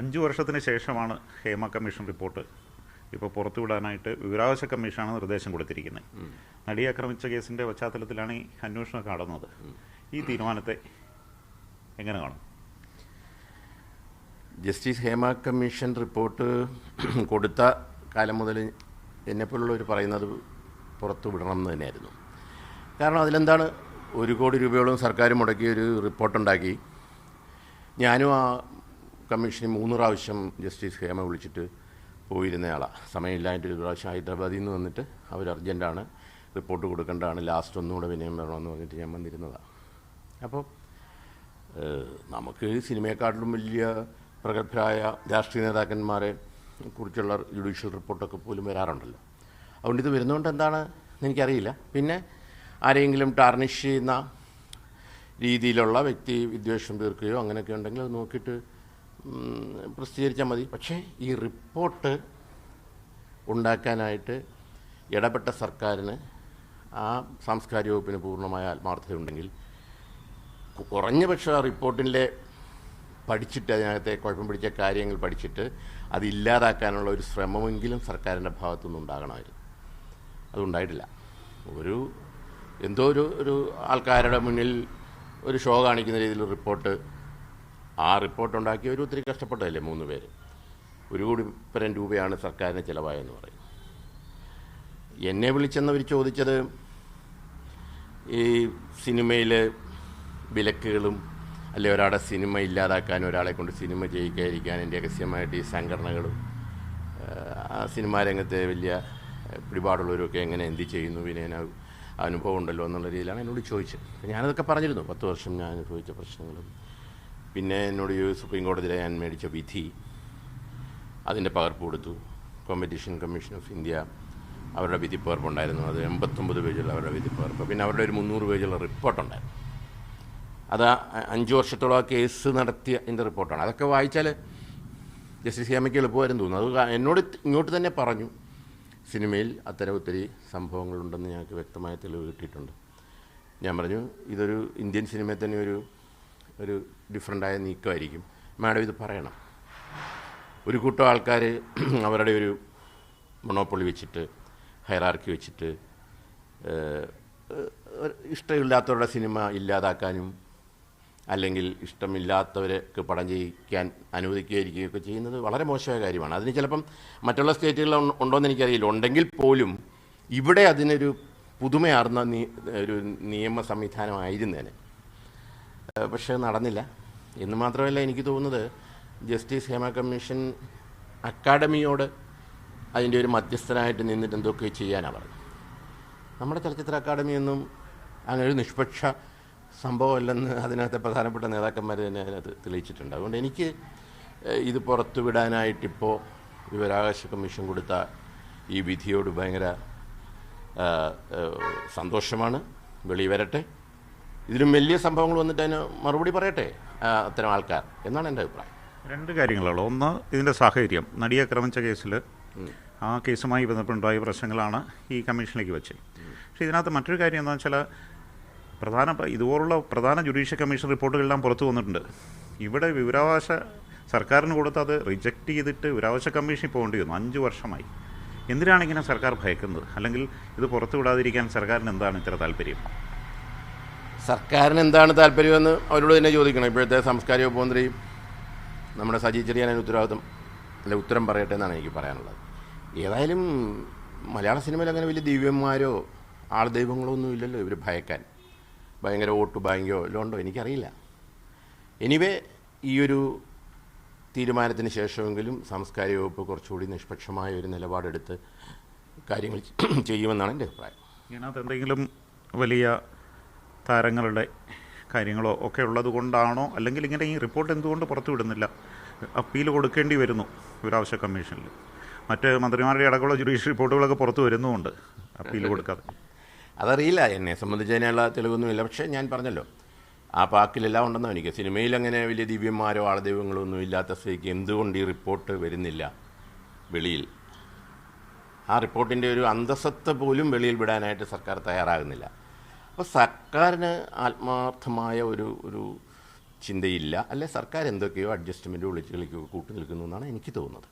അഞ്ചു വർഷത്തിന് ശേഷമാണ് Hema commission report. ഇപ്പോൾ പുറത്തുവിടാനായിട്ട് വിവരാവകാശ കമ്മീഷനാണ് നിർദ്ദേശം കൊടുത്തിരിക്കുന്നത് നടിയെ ആക്രമിച്ച കേസിന്റെ പശ്ചാത്തലത്തിലാണ് ഈ അന്വേഷണം കാണുന്നത് ഈ തീരുമാനത്തെ എങ്ങനെ കാണും? ജസ്റ്റിസ് ഹേമ കമ്മീഷൻ റിപ്പോർട്ട് കൊടുത്ത കാലം മുതൽ എന്നെപ്പോലുള്ളവർ പറയുന്നത് പുറത്തുവിടണം എന്ന് തന്നെയായിരുന്നു. കാരണം അതിലെന്താണ്? ഒരു കോടി രൂപയോളം സർക്കാർ മുടക്കി ഒരു റിപ്പോർട്ടുണ്ടാക്കി. ഞാനും ആ കമ്മീഷന് മൂന്ന് പ്രാവശ്യം ജസ്റ്റിസ് ഹേമ വിളിച്ചിട്ട് പോയിരുന്നയാളാണ് സമയമില്ലായിട്ട് ഒരു പ്രാവശ്യം ഹൈദരാബാദിൽ നിന്ന് വന്നിട്ട് അവർ അർജന്റാണ് റിപ്പോർട്ട് കൊടുക്കേണ്ടതാണ് ലാസ്റ്റ് ഒന്നുകൂടെ വിനയം വരണമെന്ന് പറഞ്ഞിട്ട് ഞാൻ വന്നിരുന്നതാണ് അപ്പോൾ നമുക്ക് സിനിമയെക്കാട്ടിലും വലിയ പ്രഗത്ഭരായ രാഷ്ട്രീയ നേതാക്കന്മാരെ കുറിച്ചുള്ള ജുഡീഷ്യൽ റിപ്പോർട്ടൊക്കെ പോലും വരാറുണ്ടല്ലോ. അതുകൊണ്ട് ഇത് വരുന്നതുകൊണ്ട് എന്താണ് എനിക്കറിയില്ല. പിന്നെ ആരെങ്കിലും ടാർണിഷ് ചെയ്യുന്ന രീതിയിലുള്ള വ്യക്തി വിദ്വേഷം തീർക്കുകയോ അങ്ങനെയൊക്കെ ഉണ്ടെങ്കിൽ അത് നോക്കിയിട്ട് പ്രസിദ്ധീകരിച്ചാൽ മതി. പക്ഷേ ഈ റിപ്പോർട്ട് ഉണ്ടാക്കാനായിട്ട് ഇടപെട്ട സർക്കാരിന് ആ സാംസ്കാരിക വകുപ്പിന് പൂർണമായ ആത്മാർത്ഥതയുണ്ടെങ്കിൽ കുറഞ്ഞ പക്ഷേ ആ റിപ്പോർട്ടിന്റെ പഠിച്ചിട്ട് അതിനകത്തെ കുഴപ്പം പിടിച്ച കാര്യങ്ങൾ പഠിച്ചിട്ട് അതില്ലാതാക്കാനുള്ള ഒരു ശ്രമമെങ്കിലും സർക്കാരിന്റെ ഭാഗത്തുനിന്ന് ഉണ്ടാകണമായിരുന്നു. അതുണ്ടായിട്ടില്ല. ഒരു എന്തോ ഒരു ഒരു ആൾക്കാരുടെ മുന്നിൽ ഒരു ഷോ കാണിക്കുന്ന രീതിയിൽ റിപ്പോർട്ട് ആ റിപ്പോർട്ട് ഉണ്ടാക്കിയവർ ഒത്തിരി കഷ്ടപ്പെട്ടതല്ലേ മൂന്ന് പേര്? ഒരു കോടി പരം രൂപയാണ് സർക്കാരിന് ചിലവായെന്ന് പറയും എന്നെ വിളിച്ചെന്നവർ ചോദിച്ചത് ഈ സിനിമയിൽ വിലക്കുകളും അല്ലെ ഒരാളെ സിനിമ ഇല്ലാതാക്കാൻ ഒരാളെ കൊണ്ട് സിനിമ ചെയ്യിക്കാതിരിക്കാൻ രഹസ്യമായിട്ട് ഈ സംഘടനകളും സിനിമാ രംഗത്തെ വലിയ പിടിപാടുള്ളവരൊക്കെ എങ്ങനെ എന്ത് ചെയ്യുന്നു വിനയന അനുഭവം ഉണ്ടല്ലോ എന്നുള്ള രീതിയിലാണ് എന്നോട് ചോദിച്ചത്. ഞാനതൊക്കെ പറഞ്ഞിരുന്നു. പത്ത് വർഷം ഞാൻ അനുഭവിച്ച പ്രശ്നങ്ങളും പിന്നെ എന്നോട് സുപ്രീം കോടതിയിലെ ഞാൻ മേടിച്ച വിധി അതിന്റെ പകർപ്പ് കൊടുത്തു. കോമ്പറ്റീഷൻ കമ്മീഷൻ ഓഫ് ഇന്ത്യ അവരുടെ വിധി പകർപ്പുണ്ടായിരുന്നു. അത് എൺപത്തൊമ്പത് പേജുള്ള അവരുടെ വിധി പകർപ്പ്. പിന്നെ അവരുടെ ഒരു മുന്നൂറ് പേജുള്ള റിപ്പോർട്ടുണ്ടായിരുന്നു അത് അഞ്ച് വർഷത്തോളം ആ കേസ് നടത്തിയ എന്റെ റിപ്പോർട്ടാണ് അതൊക്കെ വായിച്ചാൽ ജസ്റ്റിസ് ഹേമയ്ക്ക് എളുപ്പമായിരുന്നു തോന്നുന്നു. അത് എന്നോട് ഇങ്ങോട്ട് തന്നെ പറഞ്ഞു. സിനിമയിൽ അത്തരം ഒത്തിരി സംഭവങ്ങളുണ്ടെന്ന് ഞങ്ങൾക്ക് വ്യക്തമായ തെളിവ് കിട്ടിയിട്ടുണ്ട്. ഞാൻ പറഞ്ഞു ഇതൊരു ഇന്ത്യൻ സിനിമയിൽ തന്നെ ഒരു ഒരു ഡിഫറെന്റായ നീക്കമായിരിക്കും. മാഡം ഇത് പറയണം. ഒരു കൂട്ടം ആൾക്കാർ അവരുടെ ഒരു മൊണോപ്പൊളി വെച്ചിട്ട് ഹൈറാർക്കി വെച്ചിട്ട് ഇഷ്ടമില്ലാത്തവരുടെ സിനിമ ഇല്ലാതാക്കാനും അല്ലെങ്കിൽ ഇഷ്ടമില്ലാത്തവർക്ക് പടം ചെയ്യിക്കാൻ അനുവദിക്കുകയായിരിക്കുകയൊക്കെ ചെയ്യുന്നത് വളരെ മോശമായ കാര്യമാണ്. അതിന് ചിലപ്പം മറ്റുള്ള സ്റ്റേറ്റുകളിൽ ഉണ്ടോ- ഉണ്ടോയെന്ന് എനിക്കറിയില്ല. ഉണ്ടെങ്കിൽ പോലും ഇവിടെ അതിനൊരു പുതുമയാർന്ന ഒരു നിയമ സംവിധാനമായിരുന്നേനെ പക്ഷേ നടന്നില്ല. എന്ന് മാത്രമല്ല എനിക്ക് തോന്നുന്നത് ജസ്റ്റിസ് ഹേമ കമ്മീഷൻ അക്കാഡമിയോട് അതിന്റെ ഒരു മധ്യസ്ഥനായിട്ട് നിന്നിട്ട് എന്തൊക്കെ ചെയ്യാനാണ് പറഞ്ഞത്? നമ്മുടെ ചലച്ചിത്ര അക്കാദമിയൊന്നും അങ്ങനെ ഒരു നിഷ്പക്ഷ സംഭവമല്ലെന്ന് അതിനകത്തെ പ്രധാനപ്പെട്ട നേതാക്കന്മാർ തന്നെ അതിനകത്ത് തെളിയിച്ചിട്ടുണ്ട്. അതുകൊണ്ട് എനിക്ക് ഇത് പുറത്തുവിടാനായിട്ടിപ്പോൾ വിവരാകാശ കമ്മീഷൻ കൊടുത്ത ഈ വിധിയോട് ഭയങ്കര സന്തോഷമാണ്. വെളി വരട്ടെ. ഇതിലും വലിയ സംഭവങ്ങൾ വന്നിട്ട് അതിന് മറുപടി പറയട്ടെ? അത്തരം ആൾക്കാർ. എന്നാണ് എന്റെ അഭിപ്രായം. രണ്ട് കാര്യങ്ങളുള്ളൂ. ഒന്ന് ഇതിന്റെ സാഹചര്യം. നടിയെ ആക്രമിച്ച കേസിൽ ആ കേസുമായി ബന്ധപ്പെട്ടുണ്ടായ പ്രശ്നങ്ങളാണ് ഈ കമ്മീഷനിലേക്ക് വെച്ചത്. പക്ഷേ ഇതിനകത്ത് മറ്റൊരു കാര്യം എന്താണെന്ന് വെച്ചാൽ പ്രധാന ഇതുപോലുള്ള പ്രധാന ജുഡീഷ്യൽ കമ്മീഷൻ റിപ്പോർട്ടുകളെല്ലാം പുറത്തു വന്നിട്ടുണ്ട്. ഇവിടെ വിവരാവകാശ സർക്കാരിന് കൊടുത്ത് അത് റിജക്റ്റ് ചെയ്തിട്ട് വിവരാവകാശ കമ്മീഷനിൽ പോകേണ്ടി വന്നു. അഞ്ച് വർഷമായി. എന്തിനാണ് ഇങ്ങനെ സർക്കാർ ഭയക്കുന്നത്? അല്ലെങ്കിൽ ഇത് പുറത്തു വിടാതിരിക്കാൻ സർക്കാരിന് എന്താണ് ഇത്ര താല്പര്യം? സർക്കാരിന് എന്താണ് താല്പര്യമെന്ന് അവരോട് തന്നെ ചോദിക്കണം. ഇപ്പോഴത്തെ സാംസ്കാരിക വകുപ്പ് മന്ത്രി നമ്മുടെ സജി ചെറിയാൻ അതിന് ഉത്തരവാദിത്വം അല്ല ഉത്തരം പറയട്ടെ എന്നാണ് എനിക്ക് പറയാനുള്ളത്. ഏതായാലും മലയാള സിനിമയിൽ അങ്ങനെ വലിയ ദിവ്യന്മാരോ ആൾ ദൈവങ്ങളോ ഒന്നും ഇല്ലല്ലോ ഇവർ ഭയക്കാൻ. ഭയങ്കര വോട്ട് ബാങ്കോ ലോണ്ടോ എനിക്കറിയില്ല. എനിവേ ഈ ഒരു തീരുമാനത്തിന് ശേഷമെങ്കിലും സാംസ്കാരിക വകുപ്പ് കുറച്ചുകൂടി നിഷ്പക്ഷമായ ഒരു നിലപാടെടുത്ത് കാര്യങ്ങൾ ചെയ്യുമെന്നാണ് എന്റെ അഭിപ്രായം. ഇതിനകത്ത് എന്തെങ്കിലും വലിയ താരങ്ങളുടെ കാര്യങ്ങളോ ഒക്കെ ഉള്ളത് കൊണ്ടാണോ? അല്ലെങ്കിൽ ഇങ്ങനെ ഈ റിപ്പോർട്ട് എന്തുകൊണ്ട് പുറത്തു വിടുന്നില്ല? അപ്പീൽ കൊടുക്കേണ്ടി വരുന്നു ഒരാവശ്യ കമ്മീഷനിൽ. മറ്റ് മന്ത്രിമാരുടെ അടക്കമുള്ള ജുഡീഷ്യൽ റിപ്പോർട്ടുകളൊക്കെ പുറത്തു വരുന്നുമുണ്ട്. അപ്പീൽ കൊടുക്കാതെ. അതറിയില്ല. എന്നെ സംബന്ധിച്ച് അതിനുള്ള തെളിവൊന്നുമില്ല. പക്ഷേ ഞാൻ പറഞ്ഞല്ലോ ആ പാക്കിലെല്ലാം ഉണ്ടെന്നോ എനിക്ക് സിനിമയിൽ അങ്ങനെ വലിയ ദിവ്യന്മാരോ ആളദൈവങ്ങളോ ഒന്നും ഇല്ലാത്ത സ്ഥിതിക്ക് എന്തുകൊണ്ട് ഈ റിപ്പോർട്ട് വരുന്നില്ല വെളിയിൽ? ആ റിപ്പോർട്ടിന്റെ ഒരു അന്തസത്ത പോലും വെളിയിൽ വിടാനായിട്ട് സർക്കാർ തയ്യാറാകുന്നില്ല. അപ്പോൾ സർക്കാരിന് ആത്മാർത്ഥമായ ഒരു ഒരു ചിന്തയില്ല. അല്ലെ സർക്കാർ എന്തൊക്കെയോ അഡ്ജസ്റ്റ്മെന്റ് വിളിച്ച് കളിക്കുകയോ കൂട്ടു നിൽക്കുന്നു എന്നാണ് എനിക്ക് തോന്നുന്നത്.